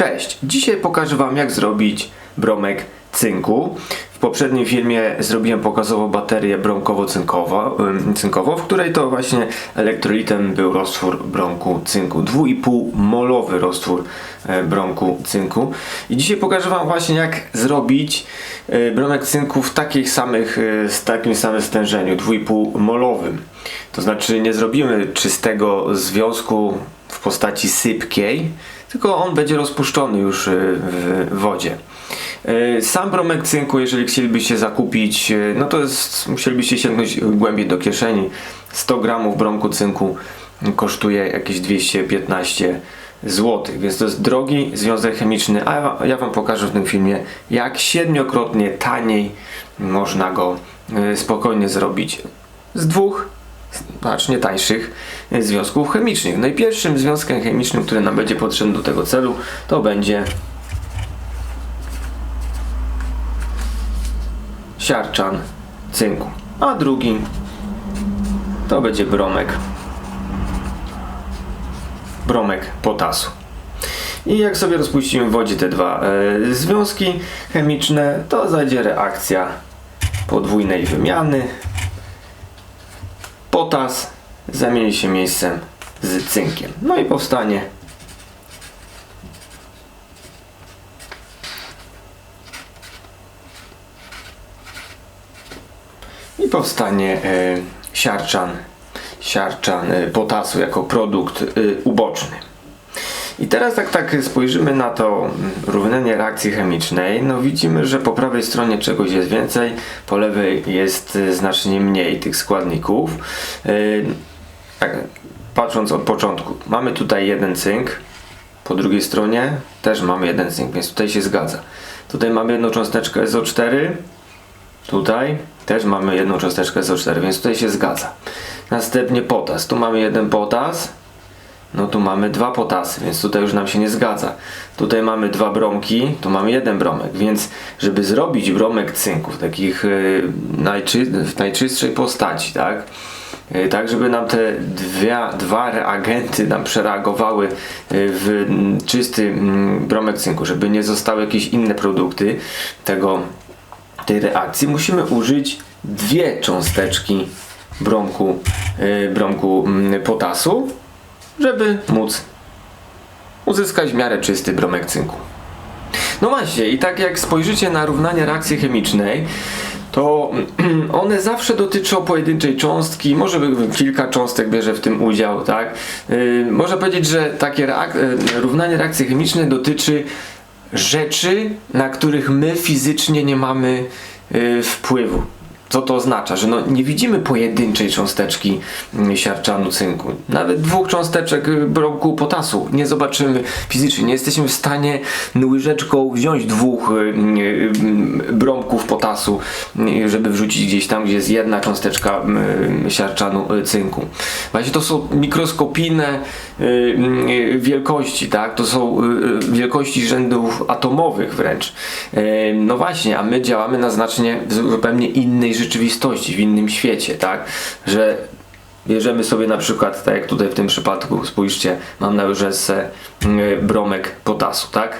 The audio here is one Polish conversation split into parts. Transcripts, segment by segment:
Cześć! Dzisiaj pokażę Wam jak zrobić bromek cynku. W poprzednim filmie zrobiłem pokazowo baterię bromkowo-cynkową, w której to właśnie elektrolitem był roztwór bromku cynku. 2,5 molowy roztwór e, bromku cynku. I dzisiaj pokażę Wam właśnie jak zrobić e, bromek cynku w takich samych, e, z takim samym stężeniu, 2,5 molowym. To znaczy nie zrobimy czystego związku w postaci sypkiej, tylko on będzie rozpuszczony już y, w wodzie. Y, Sam bromek cynku, jeżeli chcielibyście zakupić, y, no to jest, musielibyście sięgnąć głębiej do kieszeni. 100 gramów bromku cynku kosztuje jakieś 215 zł, więc to jest drogi związek chemiczny, a ja, Wam pokażę w tym filmie, jak siedmiokrotnie taniej można go spokojnie zrobić. Z dwóch znacznie tańszych e, związków chemicznych. No i pierwszym związkiem chemicznym, który nam będzie potrzebny do tego celu, to będzie siarczan cynku, a drugi to będzie bromek bromek potasu. I jak sobie rozpuścimy w wodzie te dwa e, związki chemiczne, to zajdzie reakcja podwójnej wymiany potas zamieni się miejscem z cynkiem. No i powstanie i powstanie e, siarczan, siarczan e, potasu jako produkt e, uboczny. I teraz jak tak spojrzymy na to równanie reakcji chemicznej, no widzimy, że po prawej stronie czegoś jest więcej, po lewej jest y, znacznie mniej tych składników. Yy, tak, patrząc od początku, mamy tutaj jeden cynk, po drugiej stronie też mamy jeden cynk, więc tutaj się zgadza. Tutaj mamy jedną cząsteczkę SO4, tutaj też mamy jedną cząsteczkę SO4, więc tutaj się zgadza. Następnie potas, tu mamy jeden potas, no tu mamy dwa potasy, więc tutaj już nam się nie zgadza. Tutaj mamy dwa bromki, tu mamy jeden bromek, więc żeby zrobić bromek cynku w takich y, najczy, w najczystszej postaci, tak? Y, tak, żeby nam te dwie, dwa reagenty nam przereagowały y, w czysty bromek cynku, żeby nie zostały jakieś inne produkty tego, tej reakcji, musimy użyć dwie cząsteczki bromku, bromku potasu żeby móc uzyskać w miarę czysty bromek cynku. No właśnie, i tak jak spojrzycie na równanie reakcji chemicznej, to one zawsze dotyczą pojedynczej cząstki, może kilka cząstek bierze w tym udział, tak? Yy, można powiedzieć, że takie reak yy, równanie reakcji chemicznej dotyczy rzeczy, na których my fizycznie nie mamy yy, wpływu. Co to oznacza? Że no, nie widzimy pojedynczej cząsteczki mm, siarczanu cynku. Nawet dwóch cząsteczek y, bromku potasu nie zobaczymy fizycznie. Nie jesteśmy w stanie łyżeczką wziąć dwóch y, y, bromków potasu, żeby wrzucić gdzieś tam, gdzie jest jedna cząsteczka siarczanu cynku. Właśnie to są mikroskopijne wielkości, tak? To są wielkości rzędów atomowych wręcz. No właśnie, a my działamy na znacznie zupełnie innej rzeczywistości, w innym świecie, tak? Że bierzemy sobie na przykład, tak jak tutaj w tym przypadku, spójrzcie, mam na łyżeczce bromek potasu, tak?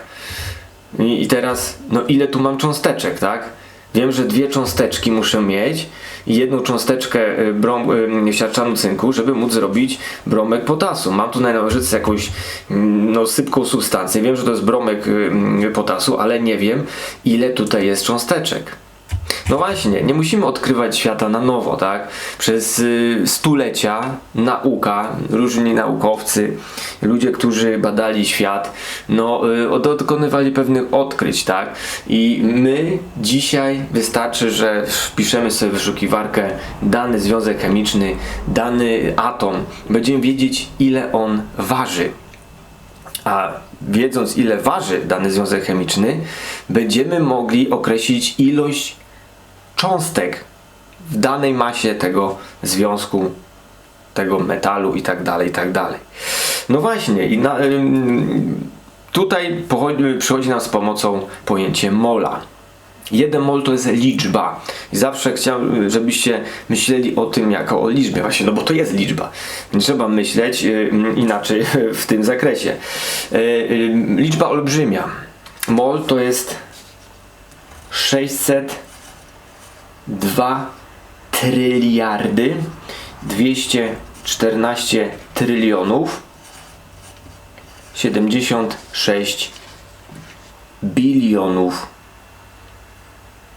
I teraz, no ile tu mam cząsteczek, tak? Wiem, że dwie cząsteczki muszę mieć i jedną cząsteczkę y, brom, y, siarczanu cynku, żeby móc zrobić bromek potasu. Mam tu na łyżeczce jakąś mm, no, sypką substancję. Wiem, że to jest bromek y, potasu, ale nie wiem ile tutaj jest cząsteczek. No właśnie, nie musimy odkrywać świata na nowo, tak? Przez y, stulecia nauka, różni naukowcy, ludzie, którzy badali świat, no y, dokonywali pewnych odkryć, tak? I my dzisiaj wystarczy, że wpiszemy sobie w wyszukiwarkę dany związek chemiczny, dany atom, będziemy wiedzieć ile on waży. A wiedząc ile waży dany związek chemiczny, będziemy mogli określić ilość cząstek w danej masie tego związku, tego metalu i tak dalej, i tak dalej. No właśnie, i na, tutaj przychodzi nam z pomocą pojęcie mola. 1 mol to jest liczba. I zawsze chciałbym, żebyście myśleli o tym jako o liczbie, właśnie, no bo to jest liczba. Nie trzeba myśleć y, inaczej w tym zakresie. Y, y, liczba olbrzymia. Mol to jest 602 tryliardy 214 trylionów 76 bilionów.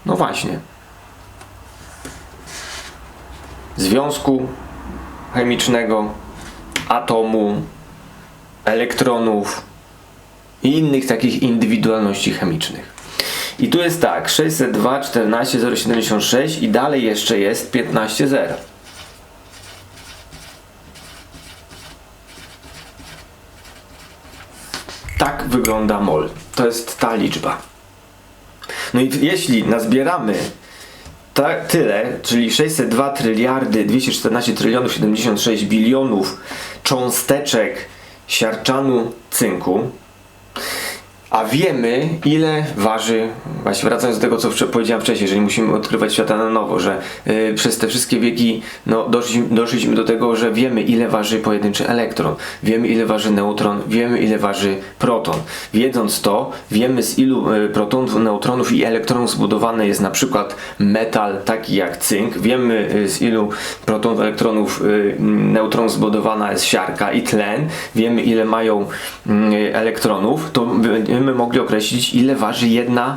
No właśnie. Związku chemicznego, atomu, elektronów i innych takich indywidualności chemicznych. I tu jest tak, 602, 14, 076 i dalej jeszcze jest 15, 0. Tak wygląda mol. To jest ta liczba. No i jeśli nazbieramy tyle, czyli 602 tryliardy 214 trylionów 76 bilionów cząsteczek siarczanu cynku, a wiemy, ile waży, właśnie wracając do tego, co powiedziałem wcześniej, jeżeli musimy odkrywać świata na nowo, że y, przez te wszystkie wieki no, doszliśmy, do tego, że wiemy, ile waży pojedynczy elektron, wiemy, ile waży neutron, wiemy, ile waży proton. Wiedząc to, wiemy, z ilu y, protonów, neutronów i elektronów zbudowany jest na przykład metal, taki jak cynk, wiemy, y, z ilu protonów, elektronów, y, neutronów zbudowana jest siarka i tlen, wiemy, ile mają y, elektronów, to będziemy mogli określić, ile waży jedna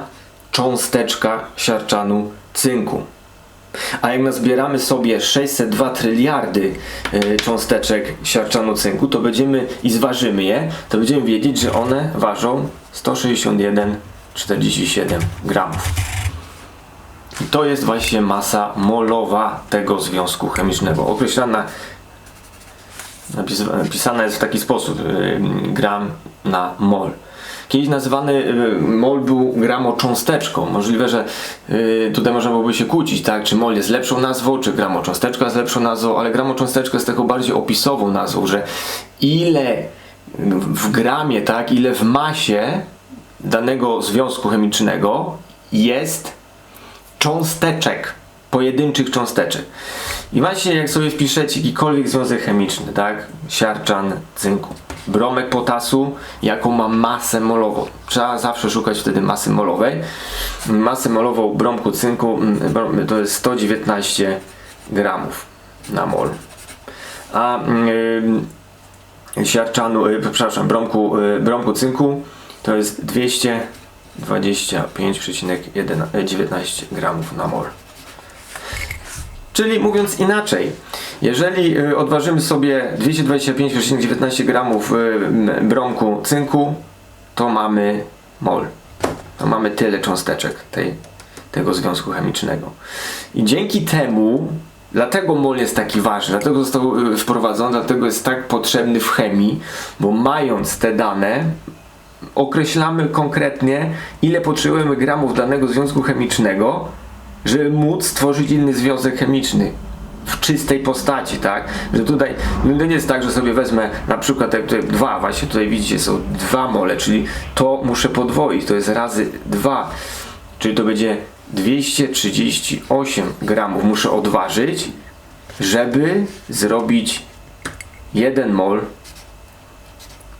cząsteczka siarczanu cynku. A jak nazbieramy sobie 602 tryliardy y, cząsteczek siarczanu cynku, to będziemy i zważymy je, to będziemy wiedzieć, że one ważą 161,47 gramów. I to jest właśnie masa molowa tego związku chemicznego. Określana, napis- napisana jest w taki sposób, y, gram na mol. Kiedyś nazywany y, mol był gramocząsteczką. Możliwe, że y, tutaj można byłoby się kłócić, tak? Czy mol jest lepszą nazwą, czy gramocząsteczka jest lepszą nazwą, ale gramocząsteczka jest taką bardziej opisową nazwą, że ile w gramie, tak? Ile w masie danego związku chemicznego jest cząsteczek, pojedynczych cząsteczek. I właśnie jak sobie wpiszecie jakikolwiek związek chemiczny, tak? Siarczan, cynku, bromek potasu, jaką ma masę molową. Trzeba zawsze szukać wtedy masy molowej. Masę molową bromku cynku to jest 119 gramów na mol. A yy, siarczanu, yy, przepraszam, bromku, yy, bromku cynku to jest 225,19 gramów na mol. Czyli mówiąc inaczej, jeżeli y, odważymy sobie 225,19 gramów y, bromku cynku, to mamy mol. To mamy tyle cząsteczek tej, tego związku chemicznego. I dzięki temu, dlatego mol jest taki ważny, dlatego został y, wprowadzony, dlatego jest tak potrzebny w chemii, bo mając te dane, określamy konkretnie, ile potrzebujemy gramów danego związku chemicznego, żeby móc stworzyć inny związek chemiczny w czystej postaci, tak? Że tutaj no nie jest tak, że sobie wezmę na przykład jak tutaj dwa, właśnie tutaj widzicie są dwa mole, czyli to muszę podwoić, to jest razy dwa, czyli to będzie 238 gramów muszę odważyć, żeby zrobić 1 mol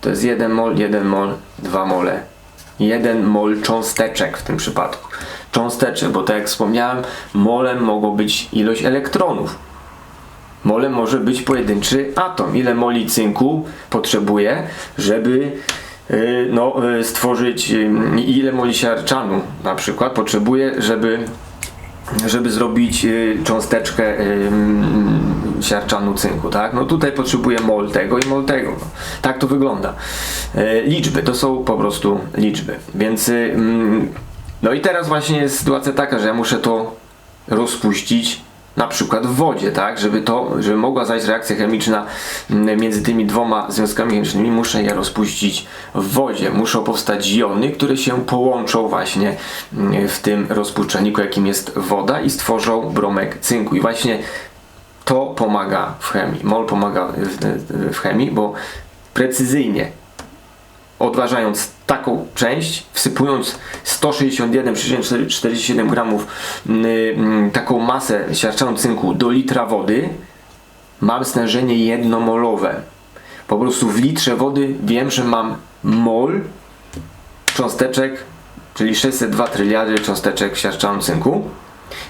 to jest 1 mol, 1 mol, 2 mole. 1 mol cząsteczek w tym przypadku. Cząsteczek, bo tak jak wspomniałem, molem mogą być ilość elektronów. Molem może być pojedynczy atom. Ile moli cynku potrzebuje, żeby yy, no, yy, stworzyć, yy, ile moli siarczanu na przykład potrzebuje, żeby żeby zrobić y, cząsteczkę y, siarczanu cynku, tak? No tutaj potrzebuję mol tego i mol tego. Tak to wygląda. Y, liczby, to są po prostu liczby. Więc y, mm, no i teraz właśnie jest sytuacja taka, że ja muszę to rozpuścić na przykład w wodzie, tak? Żeby to, żeby mogła zajść reakcja chemiczna mm, między tymi dwoma związkami chemicznymi, muszę je rozpuścić w wodzie. Muszą powstać jony, które się połączą właśnie mm, w tym rozpuszczalniku, jakim jest woda i stworzą bromek cynku. I właśnie to pomaga w chemii. MOL pomaga w, w chemii, bo precyzyjnie odważając taką część, wsypując 161,47 gramów mm, mm, taką masę siarczaną cynku do litra wody, mam stężenie jednomolowe. Po prostu w litrze wody wiem, że mam mol cząsteczek, czyli 602 tryliardy cząsteczek siarczaną cynku.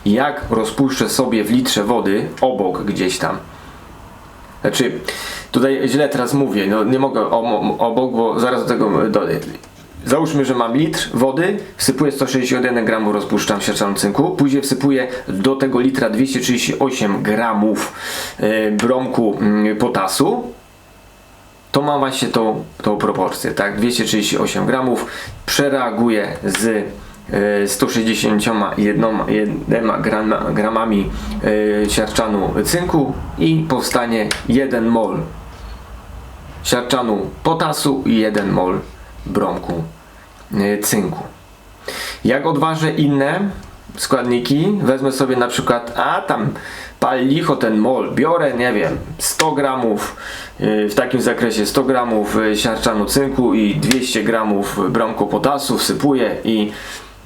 Jak rozpuszczę sobie w litrze wody obok gdzieś tam znaczy, tutaj źle teraz mówię, no nie mogę o- o- obok, bo zaraz do tego dojdę. Załóżmy, że mam litr wody, wsypuję 161 gramów, rozpuszczam siarczaną cynku, później wsypuję do tego litra 238 gramów e, bromku mm, potasu, to mam właśnie tą, tą proporcję, tak? 238 gramów, przereaguję z e, 161 grama, gramami e, siarczanu cynku i powstanie 1 mol siarczanu potasu i 1 mol bromku e, cynku. Jak odważę inne składniki, wezmę sobie na przykład, a tam pal licho ten mol, biorę, nie wiem, 100 gramów, w takim zakresie 100 gramów siarczanu cynku i 200 gramów bromku potasu wsypuję i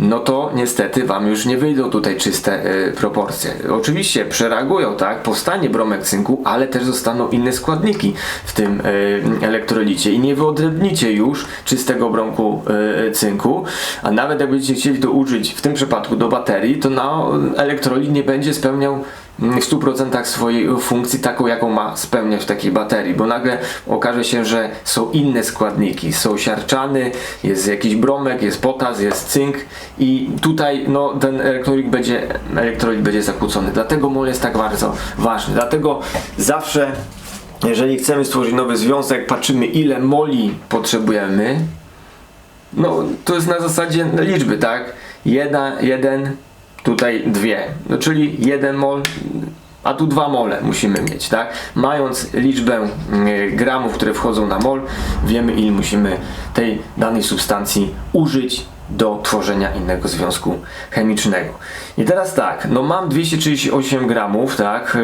no to niestety Wam już nie wyjdą tutaj czyste y, proporcje. Oczywiście przereagują, tak, powstanie bromek cynku, ale też zostaną inne składniki w tym y, elektrolicie. I nie wyodrębnicie już czystego bromku y, cynku, a nawet jak będziecie chcieli to użyć w tym przypadku do baterii, to na elektrolit nie będzie spełniał w 100% swojej funkcji taką, jaką ma spełniać w takiej baterii, bo nagle okaże się, że są inne składniki, są siarczany, jest jakiś bromek, jest potas, jest cynk i tutaj no, ten elektrolit będzie, elektrolit będzie zakłócony. Dlatego mol jest tak bardzo ważny. Dlatego zawsze jeżeli chcemy stworzyć nowy związek, patrzymy ile moli potrzebujemy, no to jest na zasadzie liczby, tak? Jeden, jeden tutaj dwie, no czyli jeden mol, a tu dwa mole musimy mieć, tak? Mając liczbę mm, gramów, które wchodzą na mol, wiemy ile musimy tej danej substancji użyć do tworzenia innego związku chemicznego. I teraz tak, no mam 238 gramów, tak?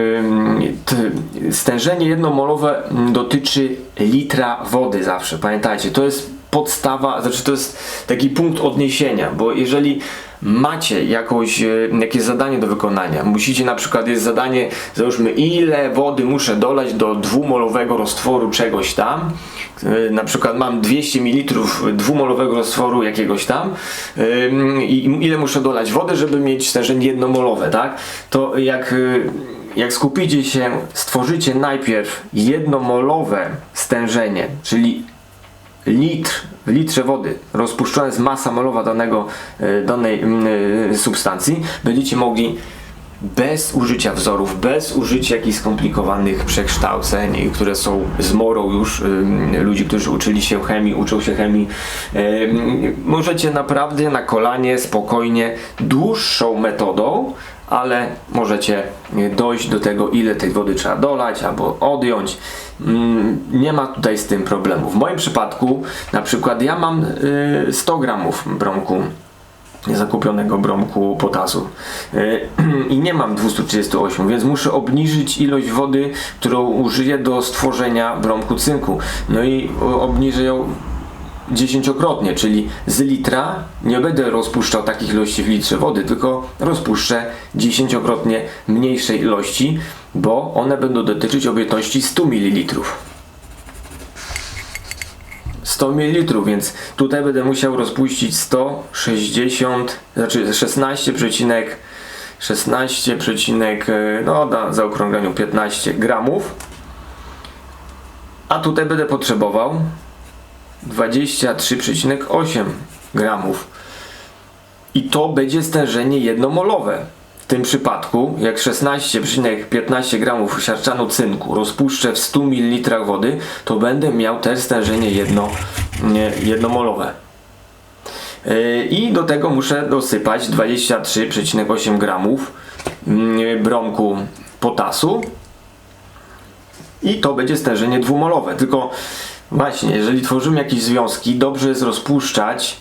Stężenie jednomolowe dotyczy litra wody zawsze, pamiętajcie, to jest podstawa, znaczy to jest taki punkt odniesienia, bo jeżeli macie jakąś, e, jakieś zadanie do wykonania, musicie na przykład, jest zadanie, załóżmy ile wody muszę dolać do dwumolowego roztworu czegoś tam, e, na przykład mam 200 ml dwumolowego roztworu jakiegoś tam ym, i ile muszę dolać wody, żeby mieć stężenie jednomolowe, tak? To jak jak skupicie się, stworzycie najpierw jednomolowe stężenie, czyli litr, w litrze wody rozpuszczona jest masa molowa danego, e, danej e, substancji, będziecie mogli bez użycia wzorów, bez użycia jakichś skomplikowanych przekształceń, które są zmorą już ym, ludzi, którzy uczyli się chemii, uczą się chemii, możecie naprawdę na kolanie, spokojnie, dłuższą metodą, ale możecie y, dojść do tego, ile tej wody trzeba dolać albo odjąć. Mm, Nie ma tutaj z tym problemu. W moim przypadku, na przykład, ja mam y, 100 gramów bromku zakupionego bromku potasu Yy, i nie mam 238, więc muszę obniżyć ilość wody, którą użyję do stworzenia bromku cynku. No i obniżę ją dziesięciokrotnie, czyli z litra nie będę rozpuszczał takich ilości w litrze wody, tylko rozpuszczę dziesięciokrotnie mniejszej ilości, bo one będą dotyczyć objętości 100 ml. 100 ml, więc tutaj będę musiał rozpuścić 160, znaczy 16, 16, no na zaokrągleniu 15 gramów. A tutaj będę potrzebował 23,8 gramów. I to będzie stężenie jednomolowe. W tym przypadku, jak 16,15 gramów siarczanu cynku rozpuszczę w 100 ml wody, to będę miał też stężenie jedno, nie, jednomolowe. Yy, I do tego muszę dosypać 23,8 gramów mm, bromku potasu i to będzie stężenie dwumolowe. Tylko właśnie, jeżeli tworzymy jakieś związki, dobrze jest rozpuszczać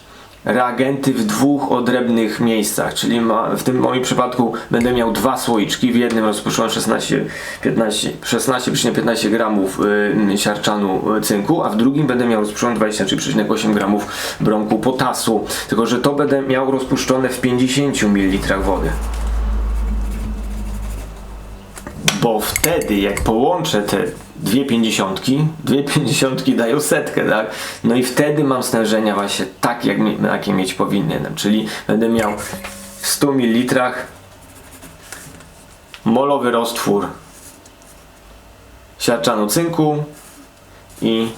reagenty w dwóch odrębnych miejscach, czyli ma, w tym moim przypadku będę miał dwa słoiczki, w jednym rozpuszczone 16, 15, 16,15 gramów y, siarczanu y, cynku, a w drugim będę miał rozpuszczone 23,8 gramów brąku potasu, tylko że to będę miał rozpuszczone w 50 ml wody. Bo wtedy, jak połączę te dwie pięćdziesiątki, dwie pięćdziesiątki dają setkę, tak? No i wtedy mam stężenia właśnie tak, jak mi, jakie mieć powinienem. Czyli będę miał w 100 ml molowy roztwór siarczanu cynku i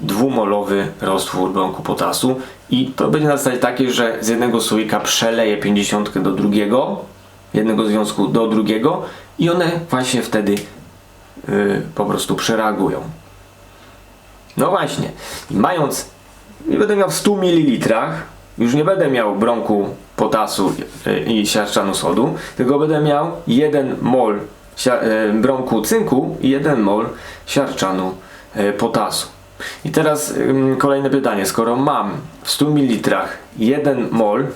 dwumolowy roztwór bronku potasu i to będzie na zasadzie takiej, że z jednego słoika przeleję 50 do drugiego, jednego związku do drugiego i one właśnie wtedy yy, po prostu przereagują. No właśnie, mając, i będę miał w 100 ml, już nie będę miał bronku potasu yy, i siarczanu sodu, tylko będę miał 1 mol yy, bronku cynku i 1 mol siarczanu potasu. I teraz kolejne pytanie. Skoro mam w 100 ml 1 mol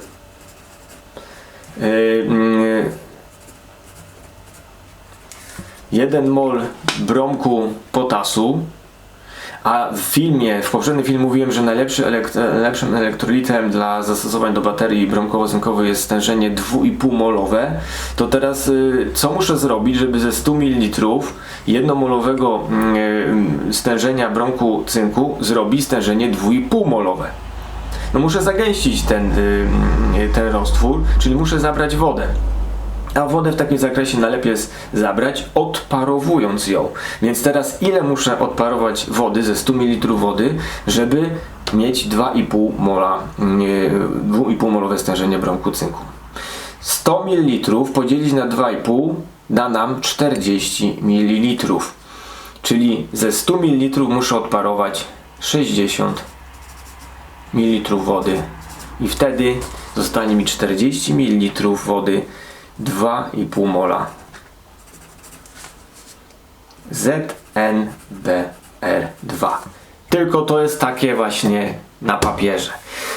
1 mol bromku potasu, a w filmie, w poprzednim filmie mówiłem, że najlepszy elekt lepszym elektrolitem dla zastosowań do baterii bromkowo-cynkowej jest stężenie 2,5 molowe, to teraz y, co muszę zrobić, żeby ze 100 ml jednomolowego y, stężenia bromku cynku zrobić stężenie 2,5 molowe? No muszę zagęścić ten, y, ten roztwór, czyli muszę zabrać wodę. A wodę w takim zakresie najlepiej jest zabrać odparowując ją. Więc teraz ile muszę odparować wody ze 100 ml wody, żeby mieć 2,5 mola, nie, 2,5 molowe stężenie bromku cynku. 100 ml podzielić na 2,5 da nam 40 ml. Czyli ze 100 ml muszę odparować 60 ml wody i wtedy zostanie mi 40 ml wody 2,5 mola. ZNBR2 tylko to jest takie właśnie na papierze.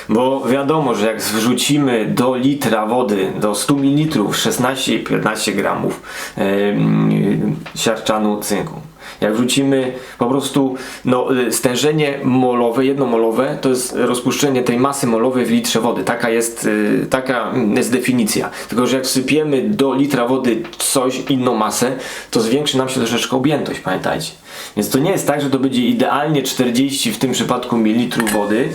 Bo wiadomo, że jak wrzucimy do litra wody, do 100 ml 16-15 gramów yy, siarczanu cynku jak wrzucimy po prostu no, y, stężenie molowe, jednomolowe, to jest rozpuszczenie tej masy molowej w litrze wody. Taka jest, y, taka jest definicja. Tylko, że jak wsypiemy do litra wody coś, inną masę, to zwiększy nam się troszeczkę objętość, pamiętajcie. Więc to nie jest tak, że to będzie idealnie 40 w tym przypadku mililitrów wody,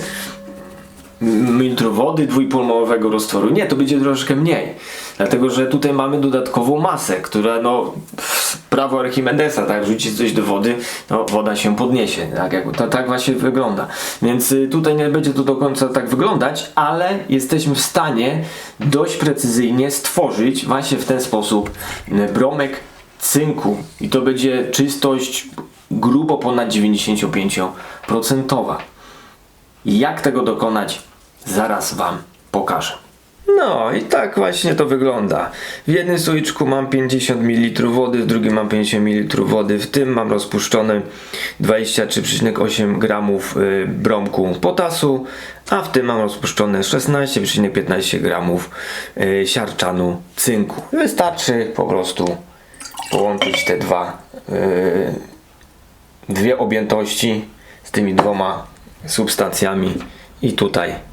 mililitrów wody dwójpolmowego roztworu. Nie, to będzie troszeczkę mniej. Dlatego, że tutaj mamy dodatkową masę, która no prawo Archimedesa, tak, rzucić coś do wody, no woda się podniesie, tak, jak, to, tak właśnie wygląda. Więc y, tutaj nie będzie to do końca tak wyglądać, ale jesteśmy w stanie dość precyzyjnie stworzyć właśnie w ten sposób y, bromek cynku i to będzie czystość grubo ponad 95%. Jak tego dokonać? Zaraz Wam pokażę. No i tak właśnie to wygląda. W jednym słoiczku mam 50 ml wody, w drugim mam 50 ml wody, w tym mam rozpuszczone 23,8 gramów y, bromku potasu, a w tym mam rozpuszczone 16,15 gramów y, siarczanu cynku. Wystarczy po prostu połączyć te dwa y, dwie objętości z tymi dwoma substancjami i tutaj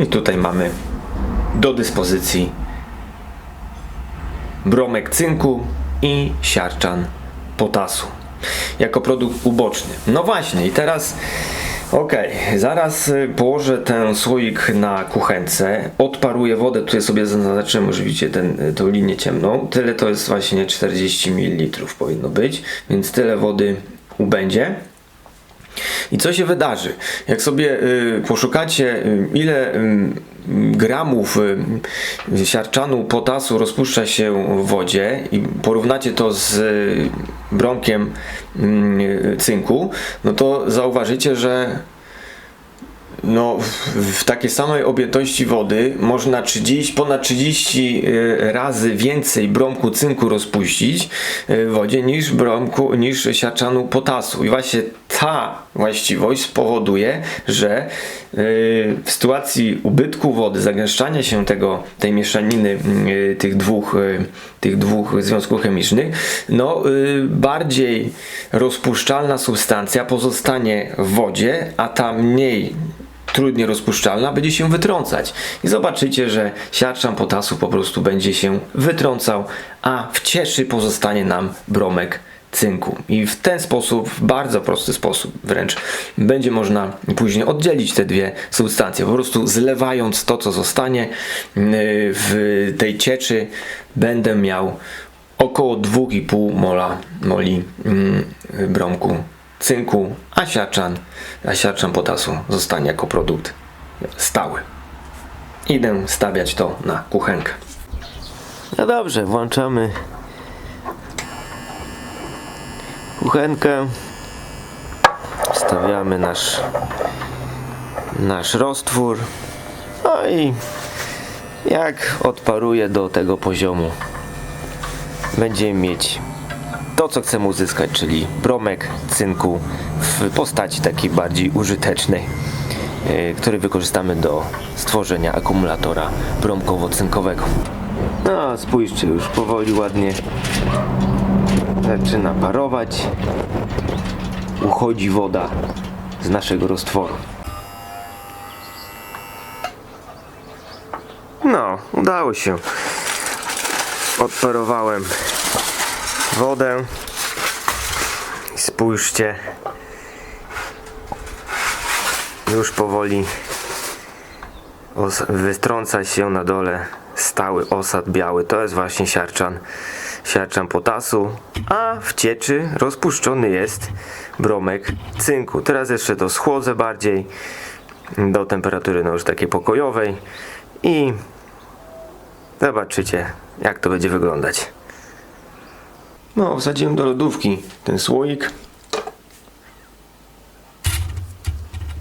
i tutaj mamy do dyspozycji bromek cynku i siarczan potasu jako produkt uboczny. No właśnie i teraz ok, zaraz y, położę ten słoik na kuchence, odparuję wodę, tutaj sobie zaznaczyłem, widzicie ten, y, tą linię ciemną, tyle to jest właśnie 40 ml powinno być, więc tyle wody ubędzie. I co się wydarzy? Jak sobie y, poszukacie, y, ile y, gramów siarczanu potasu rozpuszcza się w wodzie i porównacie to z brąkiem y, cynku, no to zauważycie, że no, w- takiej samej objętości wody można 30, ponad 30 y, razy więcej bromku cynku rozpuścić w wodzie niż bromku, niż siarczanu potasu. I właśnie ta właściwość spowoduje, że yy, w sytuacji ubytku wody, zagęszczania się tego, tej mieszaniny yy, tych, dwóch, yy, tych dwóch związków chemicznych, no bardziej rozpuszczalna substancja pozostanie w wodzie, a ta mniej trudnie rozpuszczalna będzie się wytrącać. I zobaczycie, że siarczan potasu po prostu będzie się wytrącał, a w cieszy pozostanie nam bromek cynku. I w ten sposób, w bardzo prosty sposób wręcz, będzie można później oddzielić te dwie substancje. Po prostu zlewając to, co zostanie yy, w tej cieczy, będę miał około 2,5 mola moli mm, bromku cynku, a siarczan, a siarczan potasu zostanie jako produkt stały. Idę stawiać to na kuchenkę. No dobrze, włączamy kuchenkę. Wstawiamy nasz nasz roztwór. No i jak odparuje do tego poziomu, będziemy mieć to, co chcemy uzyskać, czyli bromek cynku w postaci takiej bardziej użytecznej, yy, który wykorzystamy do stworzenia akumulatora bromkowo-cynkowego. No, spójrzcie, już powoli ładnie zaczyna parować. Uchodzi woda z naszego roztworu. No, udało się. Odparowałem wodę. Spójrzcie. Już powoli wytrąca się na dole stały osad biały. To jest właśnie siarczan, siarczan potasu. A w cieczy rozpuszczony jest bromek cynku. Teraz jeszcze to schłodzę bardziej do temperatury no już takiej pokojowej i zobaczycie jak to będzie wyglądać. No, wsadziłem do lodówki ten słoik.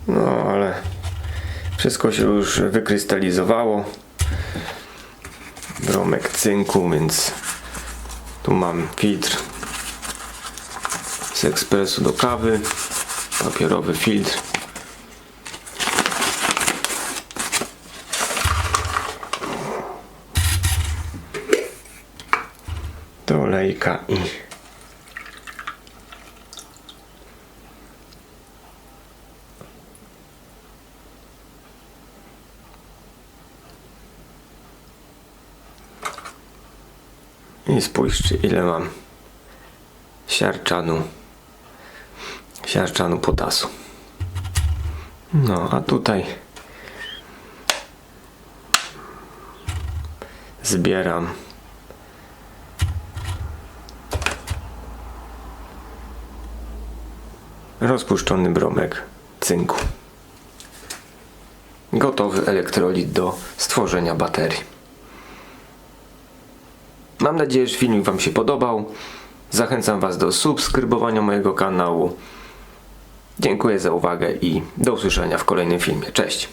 No, ale wszystko się już wykrystalizowało. Bromek cynku, więc tu mam filtr z ekspresu do kawy, papierowy filtr. Do olejka I spójrzcie ile mam siarczanu siarczanu potasu. No, a tutaj zbieram rozpuszczony bromek cynku. Gotowy elektrolit do stworzenia baterii. Mam nadzieję, że filmik Wam się podobał. Zachęcam Was do subskrybowania mojego kanału. Dziękuję za uwagę i do usłyszenia w kolejnym filmie. Cześć!